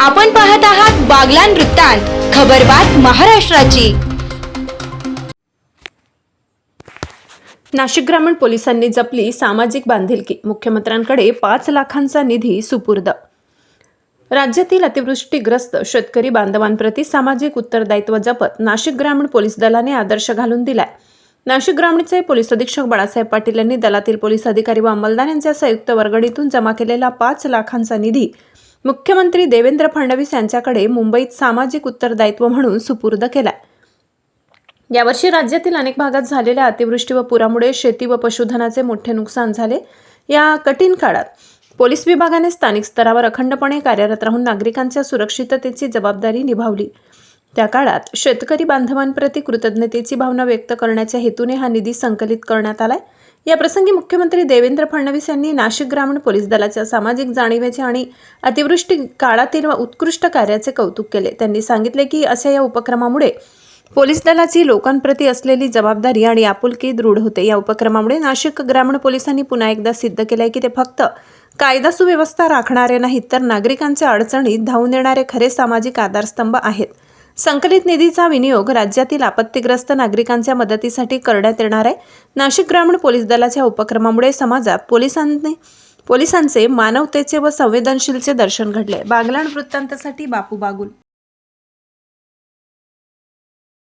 आपण पाहत आहात बागलान वृत्तांत खबरबात महाराष्ट्राची. नाशिक ग्रामीण पोलिसांनी जपली सामाजिक बांधिलकी. मुख्यमंत्र्यांकडे पाच लाखांचा निधी सुपूर्द. राज्यातील अतिवृष्टीग्रस्त शेतकरी बांधवांप्रती सामाजिक उत्तरदायित्व जपत नाशिक ग्रामीण पोलीस दलाने आदर्श घालून दिलाय. नाशिक ग्रामीणचे पोलीस अधीक्षक बाळासाहेब पाटील यांनी दलातील पोलीस अधिकारी व अंमलदार यांच्या संयुक्त वर्गणीतून जमा केलेला पाच लाखांचा निधी मुख्यमंत्री देवेंद्र फडणवीस यांच्याकडे मुंबईत सामाजिक उत्तरदायित्व म्हणून सुपूर्द केलाय. यावर्षी राज्यातील अनेक भागात झालेल्या अतिवृष्टी व पुरामुळे शेती व पशुधनाचे मोठे नुकसान झाले. या कठीण काळात पोलीस विभागाने स्थानिक स्तरावर अखंडपणे कार्यरत राहून नागरिकांच्या सुरक्षिततेची जबाबदारी निभावली. त्या काळात शेतकरी बांधवांप्रती कृतज्ञतेची भावना व्यक्त करण्याच्या हेतूने हा निधी संकलित करण्यात आलाय. याप्रसंगी मुख्यमंत्री देवेंद्र फडणवीस यांनी नाशिक ग्रामीण पोलीस दलाच्या सामाजिक जाणीवेचे आणि अतिवृष्टी काळातील उत्कृष्ट कार्याचे कौतुक केले. त्यांनी सांगितले की अशा या उपक्रमामुळे पोलीस दलाची लोकांप्रती असलेली जबाबदारी आणि आपुलकी दृढ होते. या उपक्रमामुळे नाशिक ग्रामीण पोलिसांनी पुन्हा एकदा सिद्ध केलंय की ते फक्त कायदा सुव्यवस्था राखणारे नाहीत तर नागरिकांच्या अडचणीत धावून येणारे खरे सामाजिक आधारस्तंभ आहेत. संकलित निधीचा विनियोग राज्यातील आपत्तीग्रस्त नागरिकांच्या मदतीसाठी करण्यात येणार आहे. नाशिक ग्रामीण पोलीस दलाच्या उपक्रमामुळे समाजात पोलिसांनी पोलिसांचे मानवतेचे व संवेदनशीलचे दर्शन घडले. बागलाण वृत्तांतासाठी बापू बागुल.